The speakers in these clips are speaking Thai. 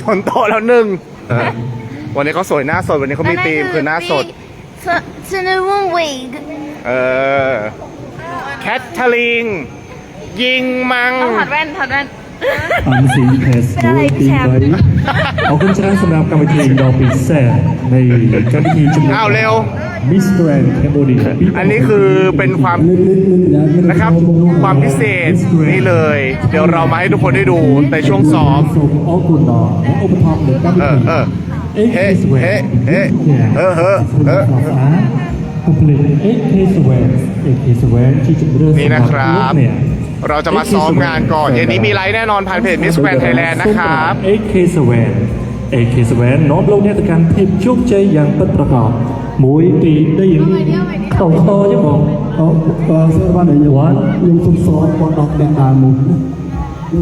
ชนโตแล้วหนึ่งวันนี้เขาสวยหน้าสด วันนี้เขามีธีมคือหน้าสด สนวนวิกเออ แคทเธอรีนยิงมังงถอดแว่นถอดแว่น อันซีเพสเป็นอะไรตีแชมป์ไว้ขอบคุณชนะสำหรับการวิธีดอกปีแซ่ในการวิธีจำนวนอ้าวเร็ว มิสแกรนด์แคมโบเดียอันนี้คือเป็นความนะครับ ความพิเศษนี่เลย เดี๋ยวเรามาให้ทุกคนได้ดูในช่วงซ้อม ส่งออกกุนดอและอุปทานหรือการวิเออธี เออเอ็กเฮ้เคสเวเฮ้นเฮ้เออเออเออผู้ผลิตเอ็กเคสเวนเอ็กเคสเวนที่จะเริ่มนี่นะครับ เนี่ย เราจะมาซ้อมงานก่อนเย็นนี้มีไลฟ์แน่นอนผ่านเพจมิสแ Grand Thailand นะครับ AK s w a n AK s w a n น้อมลงเนตการที่ชุกใจอย่างเป็นประกอบมวยตีได้ยินต่อต่อใช่ไหมเออเสื้อบ้านไหนยัวันยังซุ่มซ้อมปอนดอกแดงตามุน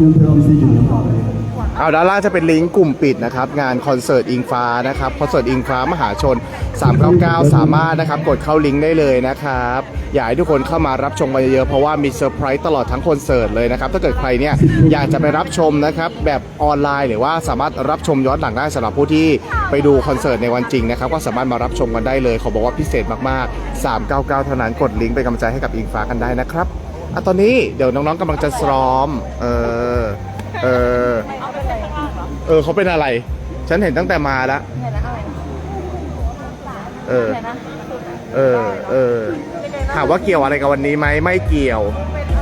ยังเพิ่มซีอยู่ต่อไป เอาด้านล่างจะเป็นลิงก์กลุ่มปิดนะครับ งานคอนเสิร์ตอิงฟ้านะครับคอนเสิร์ตอิงฟ้ามหาชน 399 สามารถนะครับ กดเข้าลิงก์ได้เลยนะครับ อยากให้ทุกคนเข้ามารับชมกันเยอะๆเพราะว่ามีเซอร์ไพรส์ตลอดทั้งคอนเสิร์ตเลยนะครับ ถ้าเกิดใครเนี่ยอยากจะไปรับชมนะครับ แบบออนไลน์หรือว่าสามารถรับชมย้อนหลังได้สำหรับผู้ที่ไปดูคอนเสิร์ตในวันจริงนะครับก็สามารถมารับชมกันได้เลยเขาบอกว่าพิเศษมากๆ 399 เท่านั้นกดลิงก์เป็นกำลังใจให้กับอิงฟ้ากันได้นะครับอะตอนนี้เดี๋ยวน้องๆกำลังจะซ้อมเออเออ เออเขาเป็นอะไร ฉันเห็นตั้งแต่มาแล้วเออเออ เออ ถามว่าเกี่ยวอะไรกับวันนี้ไหมไม่เกี่ยว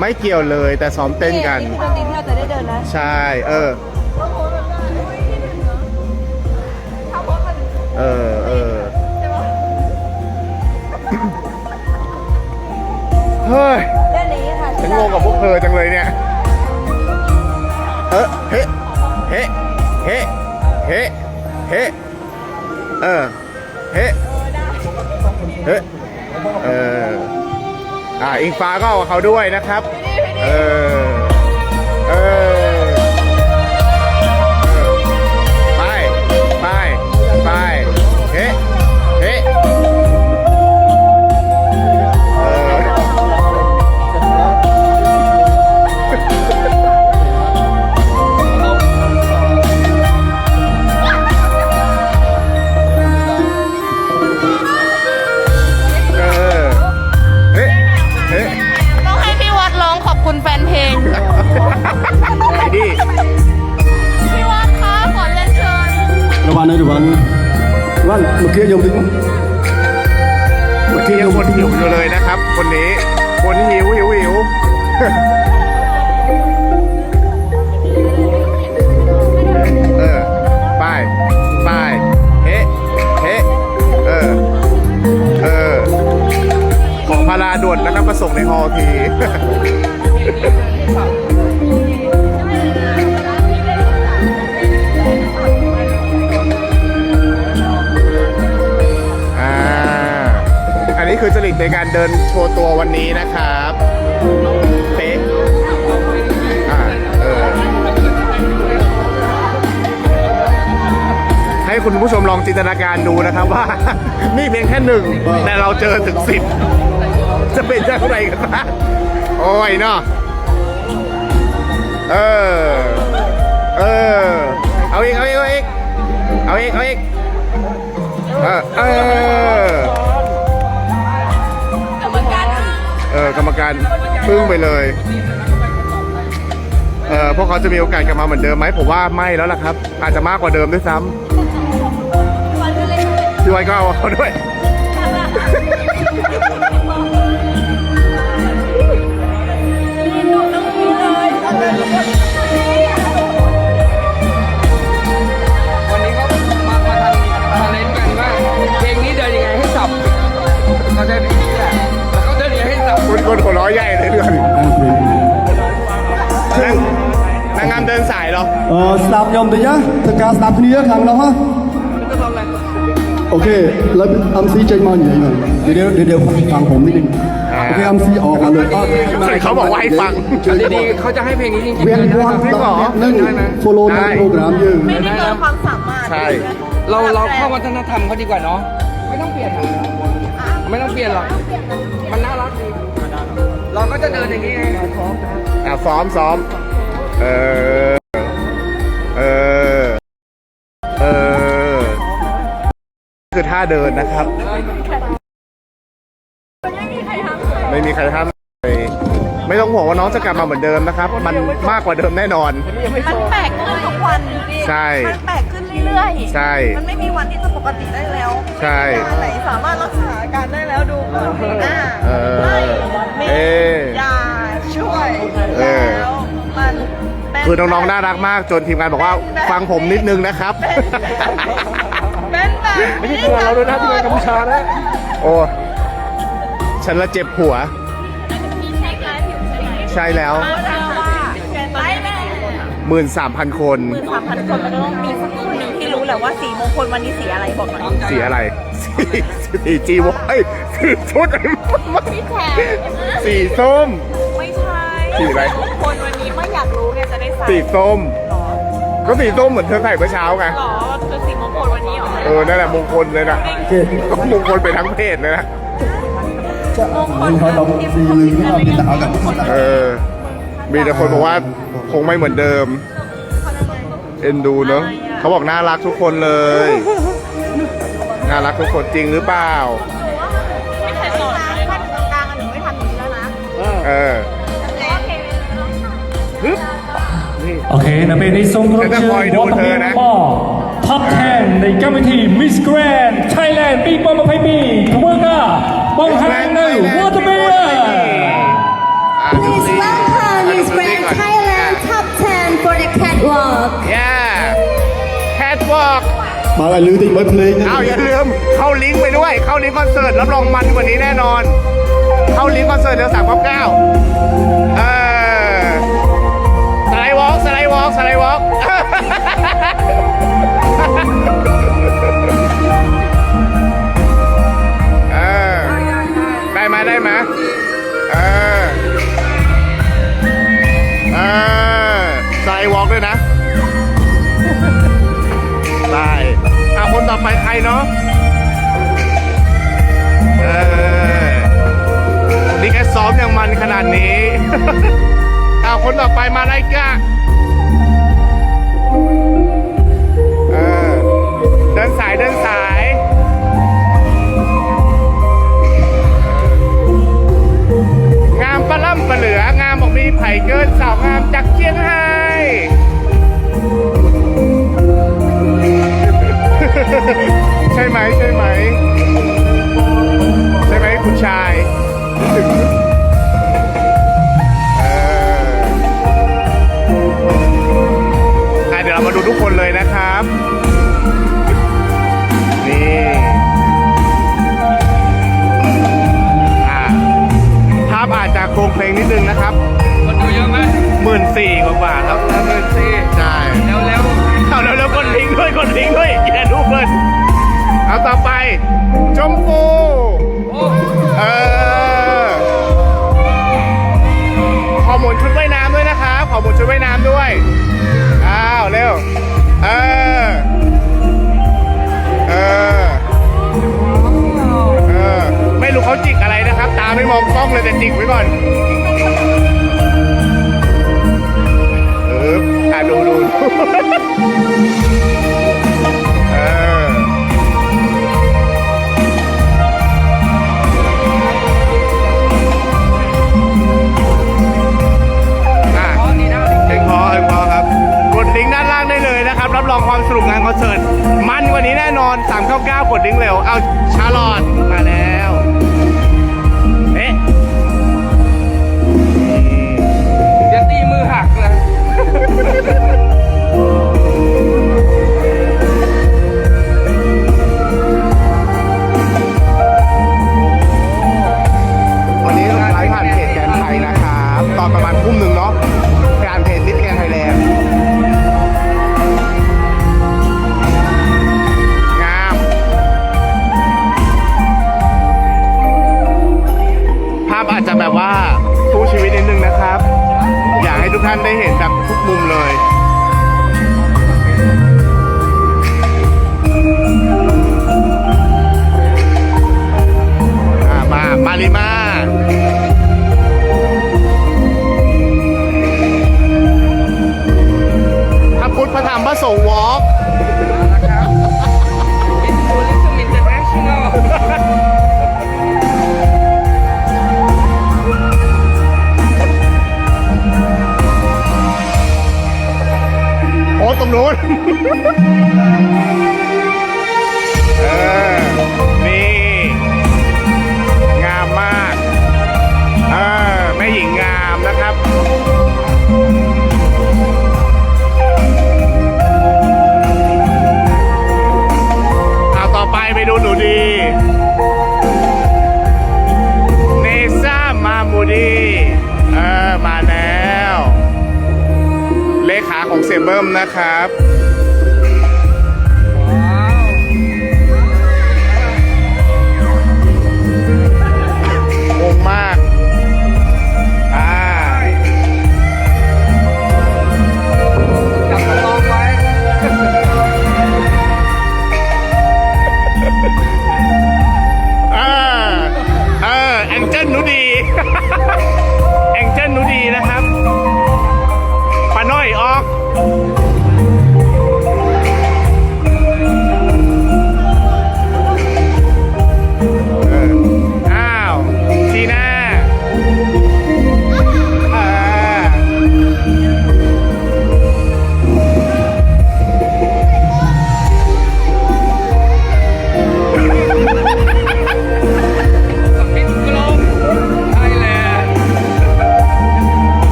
ไม่เกี่ยวเลยแต่ซ้อมเต้นกันตรงนี้ที่เราจะได้เดินแล้วใช่ เออ เออ เออ เฮ้ยด้านนี้ค่ะฉันงงกับพวกเธอจังเลยเนี่ย เออเฮ้เฮ้ เฮ้เฮ้เฮ้เออเฮ้เฮ้เอออ่าอิงฟ้าก็เอาเขาด้วยนะครับ เออ ลองจินตนาการดูนะครับว่า นี่เพียงแค่หนึ่งแต่เราเจอถึงสิบจะเป็นอย่างไรกันบ้างโอ้ยเนาะเออ เออ เอาอีก เอาอีก เอาอีก เอาอีก เอาอีก เออ เออเออกรรมการพึ่งไปเลยเออพวกเขาจะมีโอกาสกลับมาเหมือนเดิมไหมผมว่าไม่แล้วล่ะครับ อาจจะมากกว่าเดิมด้วยซ้ำ พี่ว้ก็เอาเขาด้วย วันนี้ก็มามาทำมาเล่นกันว่าเพลงนี้เดินยังให้สับเขาใะเป็นอย่างนี้แหแล้วก็เดินยังให้สับคุคนหัวเร้อใหญ่เลยเรื่นี้างนางงมเดินสายเหรอ Ờ, sạp nhầm tới nhá, thật cả sạp như thế thằng โอเค แล้วอัมซีเจมันอยู่ไหนเดี๋ยวเดี๋ยวเดี๋ยวฟังผมนิดนึง โอเคอัมซีออกมาเลยอ่เขาบอกว่าให้ฟังดีๆเขาจะให้เพลงนี้จริงๆเวียนวันนั่งโฟโลนั่งโปรแกรมยืมไม่ได้เกินความสามารถ ใช่ เราเราเข้าวัฒนธรรมเขาดีกว่าเนาะ ไม่ต้องเปลี่ยนไม่ต้องเปลี่ยนหรอก มันน่ารักดีเราก็จะเดินอย่างนี้ไงซ้อมซ้อม เออ คือท่าเดินนะครับ ไม่มีใครห้ามเลยไม่ต้องห่วงว่าน้องจะกลับมาเหมือนเดิมนะครับ มันมากกว่าเดิมแน่นอน มันแปลกขึ้นทุกวันใช่ มันแปลกขึ้นเรื่อยๆใช่ มันไม่มีวันที่จะปกติได้แล้วใช่ไม่มียาไหนสามารถรักษาอาการได้แล้วดูก่อนปีหน้าเออไม่มีเอ๊ะยาช่วยเออแล้วมันเป็คือน้องๆน่ารักมากจนทีมงานบอกว่าฟังผมนิดนึงนะครับ เป็นแบบไม่ใช่ตัวเราด้วยนะที่เป็นกัมพูชานะโอ้ฉันละเจ็บหัวใช่แล้วไล่แม่หมื่นสามพันคนหมื่นสามพันคนมันต้องมีสักคนหนึ่งที่รู้แหละว่าสีมงคลวันนี้สีอะไรบอกหน่อยสีอะไร สีสีจีวเอ้ยสีชุดพี่แทนสีส้ม ไม่ใช่สีอะไร มงคลวันนี้ไม่อยากรู้ไงจะได้ใส่สีส้ม ก็สีส้มเหมือนเธอใส่เมื่อเช้าไงหรอเป็นสีมงคลวันนี้เหรอเออนั่นแหละมงคลเลยนะก็มงคลไปทั้งเพศเลยนะมีคเลทีมีแต่เอาแต่เออ มีแต่คนบอกว่าคงไม่เหมือนเดิม เอ็นดูเนาะเขาบอกน่ารักทุกคนเลย น่ารักทุกคนจริงหรือเปล่า อเธร์อเมนะนบอท็อป10 ในกรรมวิธี Miss Grand Thailand ปีบอมมาไพมีทเวอร์กาบังฮังในวอเตอร์เมนอะดู Please สิ welcome อะ Miss ดูสิ Grand ก่อน Thailand Top 10 for the catwalk. ย่าแคทวอล์กมาอะไรลืมติดไว้เพลงนะอ้าวอย่าลืมเข้าลิงก์ไปด้วย เข้าลิงก์คอนเสิร์ตรับรองมันกว่านี้แน่นอน เข้าลิงก์คอนเสิร์ตเดือนสามเก้า วอล์กด้วยนะ ได้อาคนต่อไปใครเนาะเออนี่แค่ซ้อมอย่างมันขนาดนี้เอาคนต่อไปมาไล่กะเออเดินสายเดินสายงามปลาล่ำปลาเหลืองามบอกมีไผ่เกินสาวงามจากเชียงไฮ้ ใช่ไหมใช่ไหมใช่ไหมคุณชายเอออะเดี๋ยวเรามาดูทุกคนเลยนะครับ นี่อะภาพอาจจะโครงเพลงนิดนึงนะครับคนดูเยอะไหมหมื่นสี่กว่าๆครับ อหมุนชุดว่ายน้ำด้วย อ้าว เร็ว เออ เออ เออ ไม่รู้เขาจิกอะไรนะครับ ตาไม่มองกล้องเลยแต่จิกไว้ก่อน เอออะดูดู ม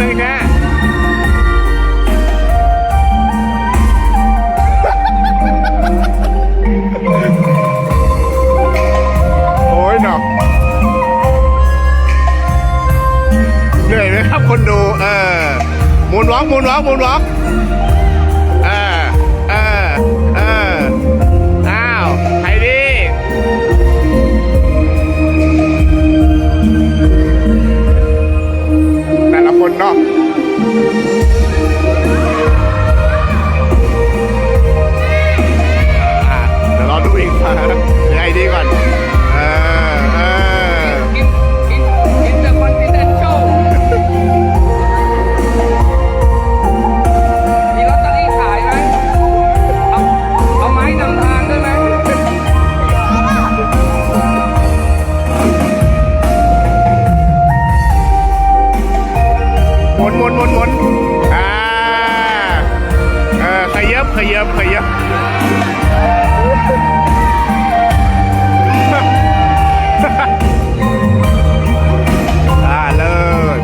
ทีน่าอีกรอบหนึ่งที คนเนาะอะเดี๋ยวรอดูอีกฝั่งยังไงดีก่อน หมุนหมุนหมุนหมุนอ่าเออขยับขยับขยับอ่าเลิศ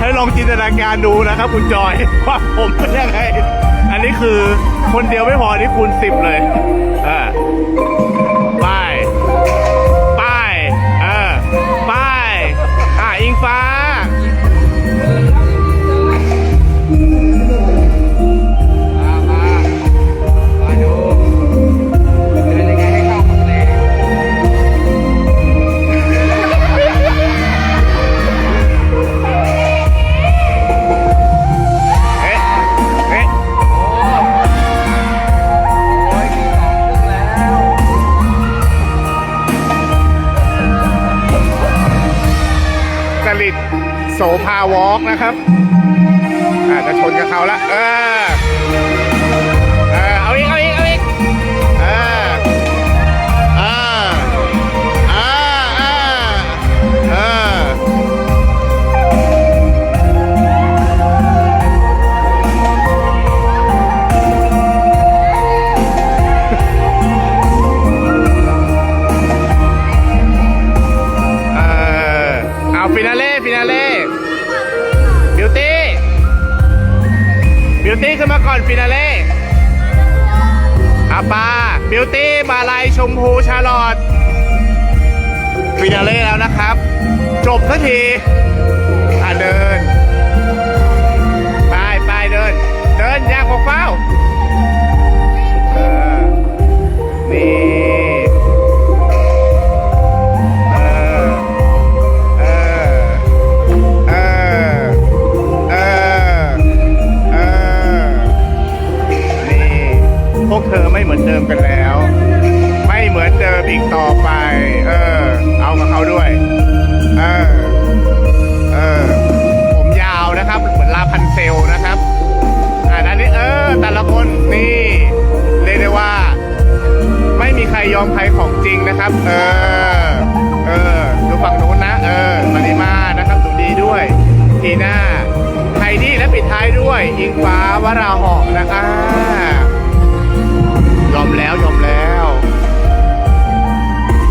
ให้ลองจินตนาการดูนะครับคุณจอยว่าผมเป็นยังไง อันนี้คือคนเดียวไม่พอนี่คูณสิบเลยอ่า ริตโสภาวอล์กนะครับ อาจจะชนกับเขาละเออเออเอาอีกเอาอีกเอาอีกเออเออเออเออเออเออเอาฟินาเล่ ฟินาเล่บิวตี้บิวตี้ขึ้นมาก่อนฟินาเล่อาปาบิวตี้มาลายชมพูชาลอตฟินาเล่แล้วนะครับ จบสักทีอะเดิน ไปไปเดิน เดินยากบอกเฝ้า นี่ หน้าไทดี้และปิดท้ายด้วยอิงฟ้าวราหอกนะคะยอมแล้วยอมแล้ว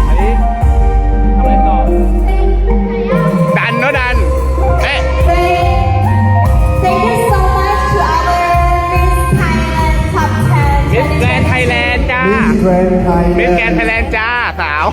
อันนี้ทำอะไรต่อ ดันเนาะดันเอ๊ะ Thank you so much to our Miss Thailand Top 10. มิสแกรนไทยแลนด์จ้า Miss Grand Thailand มิสแกรนไทยแลนด์จ้าสาว